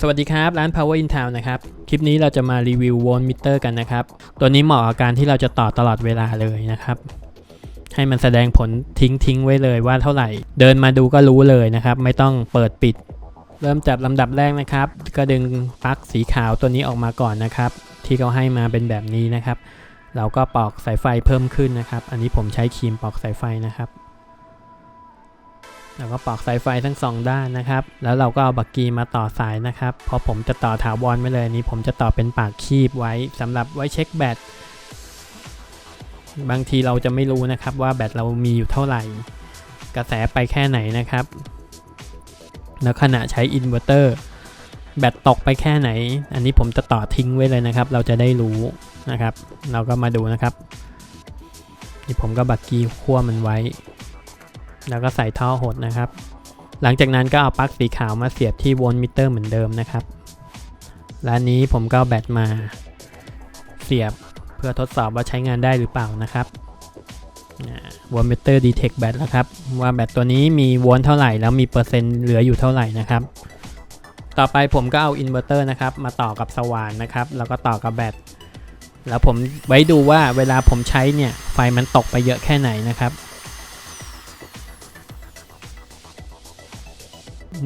สวัสดีครับ ร้าน Power in Town นะครับ คลิปนี้เราจะมารีวิวโวลต์มิเตอร์กันนะครับ ตัวนี้เหมาะกับการที่เราจะต่อตลอดเวลาเลยนะครับ ให้มันแสดงผลทิ้งทิ้งไว้เลยว่าเท่าไหร่ เดินมาดูก็รู้เลยนะครับ ไม่ต้องเปิดปิด เริ่มจากลำดับแรกนะครับ ก็ดึงปลั๊กสีขาวตัวนี้ออกมาก่อนนะครับ ที่เขาให้มาเป็นแบบนี้นะครับ เราก็ปอกสายไฟเพิ่มขึ้นนะครับ อันนี้ผมใช้ครีมปอกสายไฟนะครับ แล้วก็ปอกสายไฟทั้งสองด้านนะครับ แล้วเราก็เอาบักกีมาต่อสายนะครับเพราะผมจะต่อถาวรไว้เลยนี้ ผมจะต่อเป็นปากคีบไว้สำหรับไว้เช็คแบต บางทีเราจะไม่รู้นะครับว่าแบตเรามีอยู่เท่าไหร่ กระแสไปแค่ไหนนะครับ แล้วขณะใช้อินเวอร์เตอร์แบตตกไปแค่ไหน อันนี้ผมจะต่อทิ้งไว้เลยนะครับ เราจะได้รู้นะครับ เราก็มาดูนะครับ นี่ผมก็บักกี้คั่วมันไว้ แล้วก็ใส่ท่อหดนะครับ หลังจากนั้นก็เอาปลั๊กสีขาวมาเสียบที่โวลต์มิเตอร์เหมือนเดิมนะครับ และนี้ผมก็แบตมาเสียบเพื่อทดสอบว่าใช้งานได้หรือเปล่านะครับโวลต์มิเตอร์ดีเทคแบตแล้วครับ ว่าแบตตัวนี้มีโวลต์เท่าไหร่ แล้วมีเปอร์เซ็นต์เหลืออยู่เท่าไหร่นะครับ ต่อไปผมก็เอาอินเวอร์เตอร์นะครับ มาต่อกับสว่านนะครับ แล้วก็ต่อกับแบตแล้วผมไว้ดูว่าเวลาผมใช้เนี่ย ไฟมันตกไปเยอะแค่ไหนนะครับ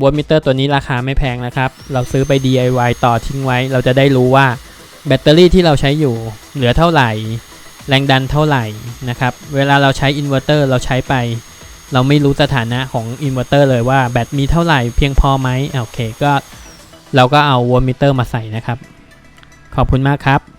วอลมิเตอร์ตัวนี้ราคาไม่แพงนะครับ เราซื้อไป DIY ต่อทิ้งไว้ เราจะได้รู้ว่าแบตเตอรี่ที่เราใช้อยู่เหลือเท่าไหร่ แรงดันเท่าไหร่นะครับ เวลาเราใช้อินเวอร์เตอร์เราใช้ไป เราไม่รู้สถานะของอินเวอร์เตอร์เลยว่าแบตมีเท่าไหร่เพียงพอไหมอะโอเคก็เราก็เอาวอลมิเตอร์มาใส่นะครับ ขอบคุณมากครับ